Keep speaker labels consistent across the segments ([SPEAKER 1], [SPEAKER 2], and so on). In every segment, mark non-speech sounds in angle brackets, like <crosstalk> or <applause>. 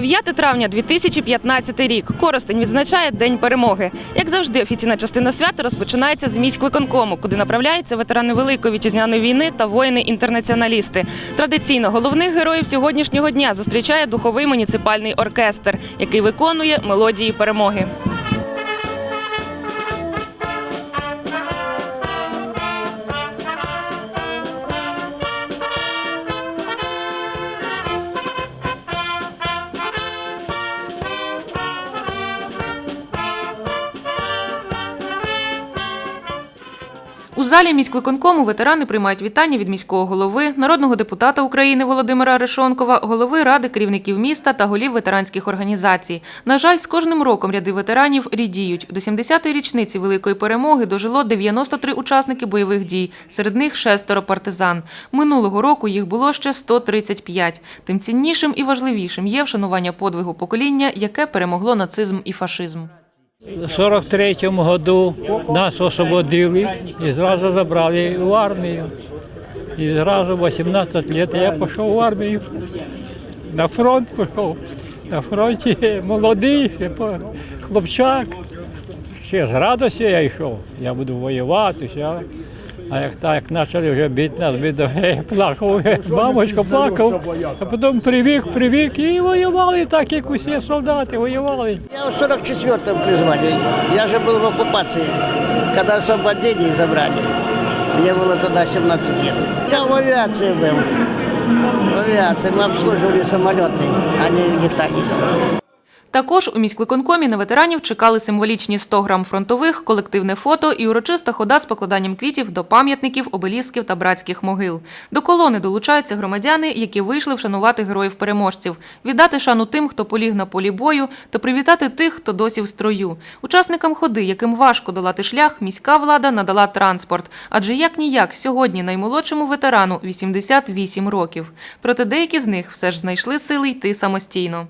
[SPEAKER 1] 9 травня 2015 рік. Коростень відзначає День перемоги. Як завжди, офіційна частина свята розпочинається з міськвиконкому, куди направляються ветерани Великої вітчизняної війни та воїни-інтернаціоналісти. Традиційно головних героїв сьогоднішнього дня зустрічає духовий муніципальний оркестр, який виконує мелодії перемоги. У залі міськвиконкому ветерани приймають вітання від міського голови, народного депутата України Володимира Арешонкова, голови ради керівників міста та голів ветеранських організацій. На жаль, з кожним роком ряди ветеранів рідіють. До 70-ї річниці великої перемоги дожило 93 учасники бойових дій, серед них шестеро партизан. Минулого року їх було ще 135. Тим ціннішим і важливішим є вшанування подвигу покоління, яке перемогло нацизм і фашизм.
[SPEAKER 2] В 43-му году нас освободили і зразу забрали в армію. І зразу 18 років я пішов в армію. На фронт пішов. На фронті молодий, хлопчак. Ще з радості я йшов. Я буду воювати. Все. А як так почали вже бити нас, бити, я плакав, мамочка плакав, а потім привик, привик і воювали так, як усі солдати воювали.
[SPEAKER 3] Я в 44-м призвании. Я же был в оккупации, когда освободение забрали. Мне было тогда 17 лет. Я в авиации был. В авиации мы обслуживали самолеты, а не летали там.
[SPEAKER 1] Також у міськвиконкомі на ветеранів чекали символічні 100 грам фронтових, колективне фото і урочиста хода з покладанням квітів до пам'ятників, обелісків та братських могил. До колони долучаються громадяни, які вийшли вшанувати героїв-переможців, віддати шану тим, хто поліг на полі бою, та привітати тих, хто досі в строю. Учасникам ходи, яким важко долати шлях, міська влада надала транспорт. Адже як ніяк сьогодні наймолодшому ветерану 88 років. Проте деякі з них все ж знайшли сили йти самостійно.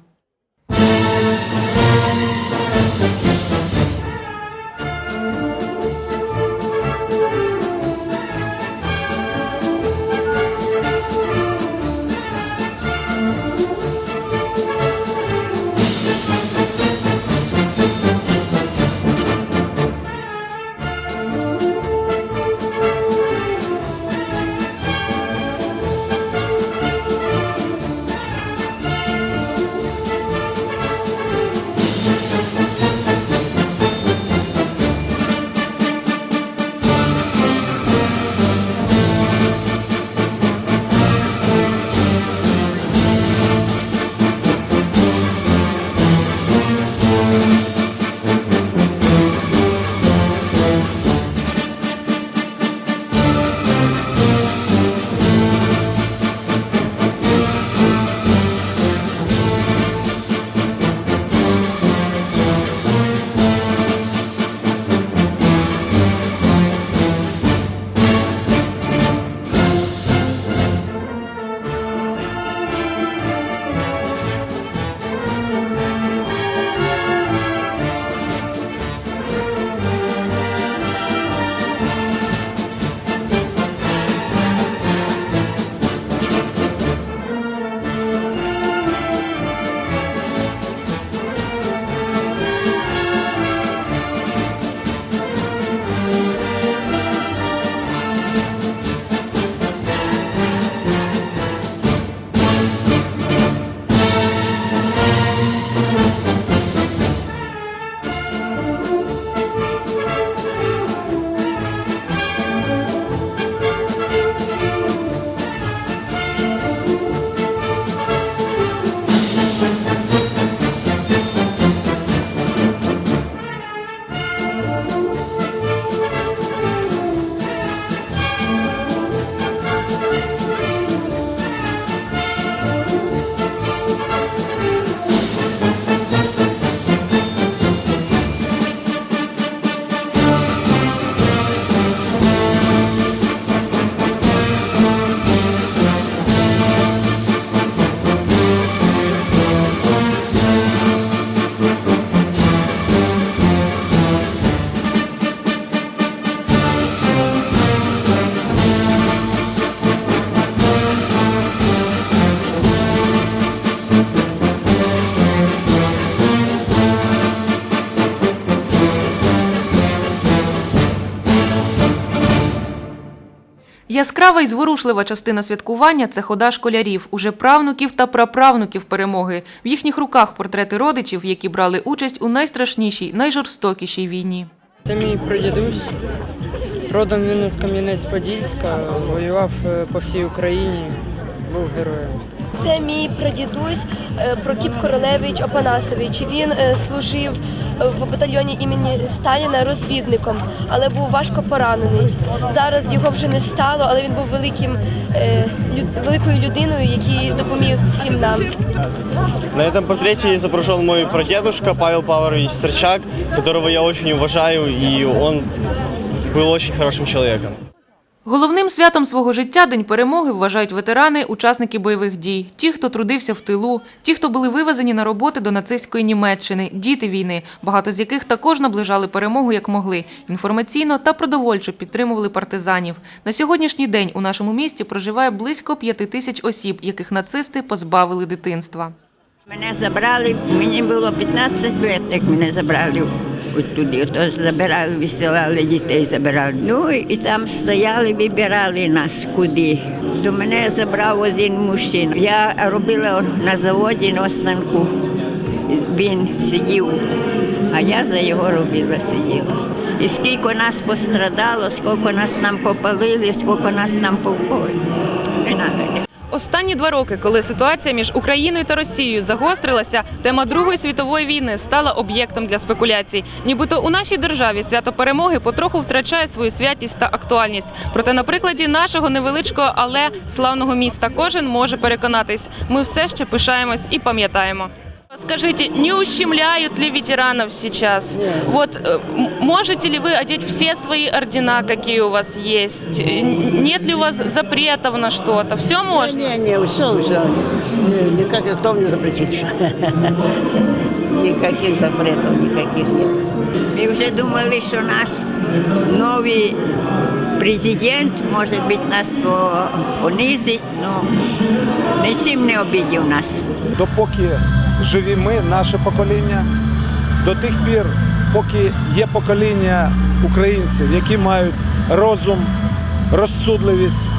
[SPEAKER 1] Яскрава і зворушлива частина святкування це хода школярів, уже правнуків та праправнуків перемоги. В їхніх руках портрети родичів, які брали участь у найстрашнішій, найжорстокішій війні.
[SPEAKER 4] Це мій прадідусь. Родом він із Кам'янець-Подільська, воював е, по всій Україні, був героєм.
[SPEAKER 5] Це мій прадідусь е, Прокіп Королевич Опанасович. Він е, служив в батальйоні імені Сталіна розвідником, але був важко поранений. Зараз його вже не стало, але він був великим, е, великою людиною, який допоміг всім нам.
[SPEAKER 6] На этом портрете изображен мой прадедушка Павел Павлович Стрчак, которого я очень уважаю, и он был очень хорошим человеком.
[SPEAKER 1] Головним святом свого життя День перемоги вважають ветерани, учасники бойових дій, ті, хто трудився в тилу, ті, хто були вивезені на роботи до нацистської Німеччини, діти війни, багато з яких також наближали перемогу як могли, інформаційно та продовольчо підтримували партизанів. На сьогоднішній день у нашому місті проживає близько п'яти тисяч осіб, яких нацисти позбавили дитинства.
[SPEAKER 7] Мене забрали, мені було 15 років, як мене забрали от туди. То забирали, висилали дітей, забирали. Ну і там стояли, вибирали нас куди. До мене забрав один мужчина. Я робила на заводі на станку. Він сидів, а я за його робила, сиділа. І скільки нас пострадало, скільки нас нам попалили, скільки нас нам попали. Не треба.
[SPEAKER 1] Останні два роки, коли ситуація між Україною та Росією загострилася, тема Другої світової війни стала об'єктом для спекуляцій. Нібито у нашій державі свято перемоги потроху втрачає свою святість та актуальність. Проте на прикладі нашого невеличкого, але славного міста кожен може переконатись. Ми все ще пишаємось і пам'ятаємо. Скажите, не ущемляют ли ветеранов сейчас? Вот э, м- можете ли вы одеть все свои ордена, какие у вас есть? Н- Нет ли у вас запретов на что-то? Все можно?
[SPEAKER 3] Не, не, все, все. Никак кто мне запретит. <laughs> Никаких запретов, никаких нет.
[SPEAKER 7] Ми вже думали, що наш новий президент, може бути, нас по- понизить, ну не всім не обідів нас.
[SPEAKER 8] допоки живі ми, наше покоління, до тих пір, поки є покоління українців, які мають розум, розсудливість,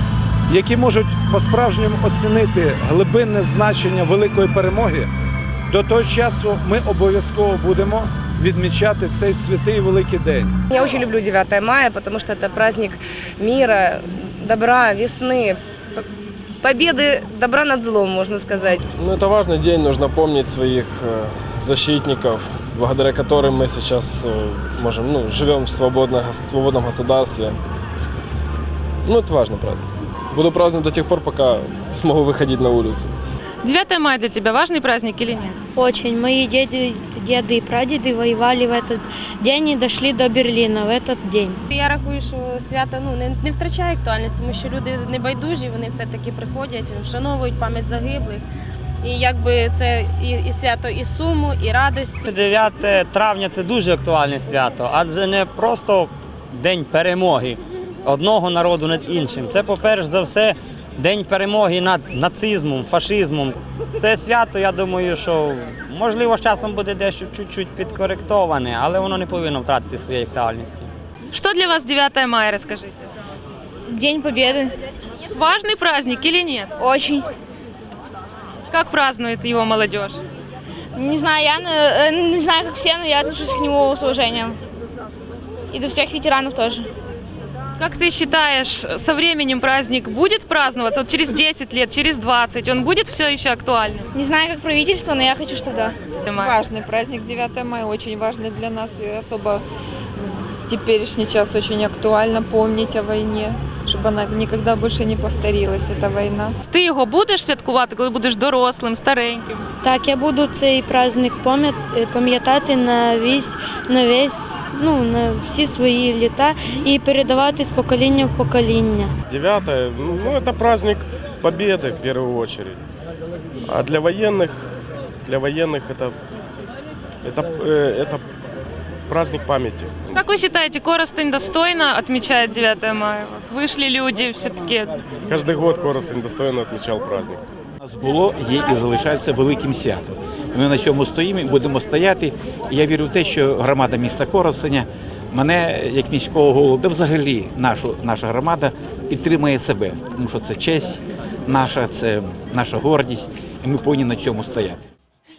[SPEAKER 8] які можуть по-справжньому оцінити глибинне значення великої перемоги, до того часу ми обов'язково будемо відмічати цей святий великий день.
[SPEAKER 9] Я очень люблю 9 мая, потому что это праздник мира, добра, весны, п- победы добра над злом, можно сказать.
[SPEAKER 10] Ну, это важный день, нужно помнить своих э, защитников, благодаря которым мы сейчас э, можем, ну, живем в свободном, свободном государстве. Ну, это важный праздник. Буду праздновать до тех пор, пока <laughs> смогу выходить на улицу.
[SPEAKER 1] 9 мая для тебя важный праздник или нет?
[SPEAKER 5] Очень. Мои деды, деды и прадеды воевали в этот день и дошли до Берлина в этот день.
[SPEAKER 9] Я рахую, що свято ну не, не втрачає актуальність, тому що люди не байдужі, вони все таки приходять, вшановують пам'ять загиблих. І якби це і, і свято і суму, і радості.
[SPEAKER 11] 9 травня це дуже актуальне свято, адже не просто день перемоги одного народу над іншим. Це, по-перше за все, день перемоги над нацизмом, фашизмом. Це свято, я думаю, що можливо з часом буде дещо чуть-чуть підкоректоване, але воно не повинно втратити своєї актуальності.
[SPEAKER 1] Что для вас 9 мая, расскажите?
[SPEAKER 5] День Победы.
[SPEAKER 1] Важный праздник или нет?
[SPEAKER 5] Очень.
[SPEAKER 1] Как празднует его молодежь?
[SPEAKER 5] Не знаю, я э, не знаю, как все, но я отношусь к нему с уважением. И до всех ветеранов тоже.
[SPEAKER 1] Как ты считаешь, со временем праздник будет праздноваться? Вот через 10 лет, через 20, он будет все еще актуальным?
[SPEAKER 5] Не знаю, как правительство, но я хочу, чтобы да.
[SPEAKER 9] Важный праздник 9 мая, очень важный для нас и особо в теперешний час очень актуально помнить о войне, чтобы она никогда больше не повторилась, эта война.
[SPEAKER 1] Ти його будеш святкувати, коли будеш дорослим, стареньким?
[SPEAKER 5] Так, я буду цей праздник пам'ят- е, пам'ятати на весь, на весь, ну, на всі свої літа і передавати з покоління в покоління.
[SPEAKER 10] Девятое, ну, это праздник победы в первую очередь. А для военных, для военных это, это, э, это праздник памяти.
[SPEAKER 1] Как вы считаете, Коростень достойно отмечает 9 мая? Вот вышли люди все-таки
[SPEAKER 10] Каждый год Коростень достойно отмечал праздник.
[SPEAKER 12] У нас було, є і залишається великим святом. Ми на цьому стоїмо і будемо стояти. І я вірю в те, що громада міста Коростеня Мене, як міського голову, да взагалі нашу, наша громада підтримує себе, тому що це честь наша, це наша гордість, і ми повинні на цьому стояти.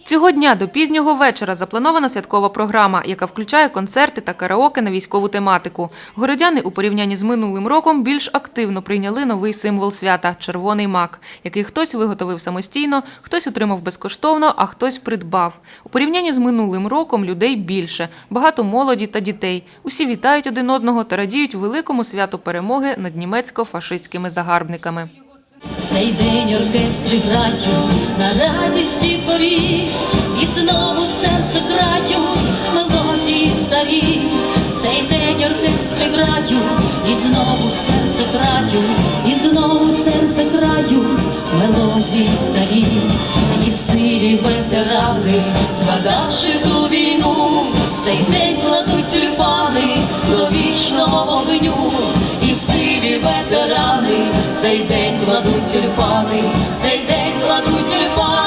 [SPEAKER 1] Цього дня до пізнього вечора запланована святкова програма, яка включає концерти та караоке на військову тематику. Городяни у порівнянні з минулим роком більш активно прийняли новий символ свята червоний мак, який хтось виготовив самостійно, хтось отримав безкоштовно, а хтось придбав. У порівнянні з минулим роком людей більше, багато молоді та дітей. Усі вітають один одного та радіють великому святу перемоги над німецько-фашистськими загарбниками.
[SPEAKER 13] Цей день оркестри грають на радісті порі, і знову серце грають мелодії старі. Цей день оркестри грають, і знову серце грають, і знову серце грають мелодії старі. І сиві ветерани, згадавши ту війну, цей день кладуть тюльпани до вічного вогню. І сиві ветерани, цей день кладуть тюльпани, цей день кладуть тюльпани.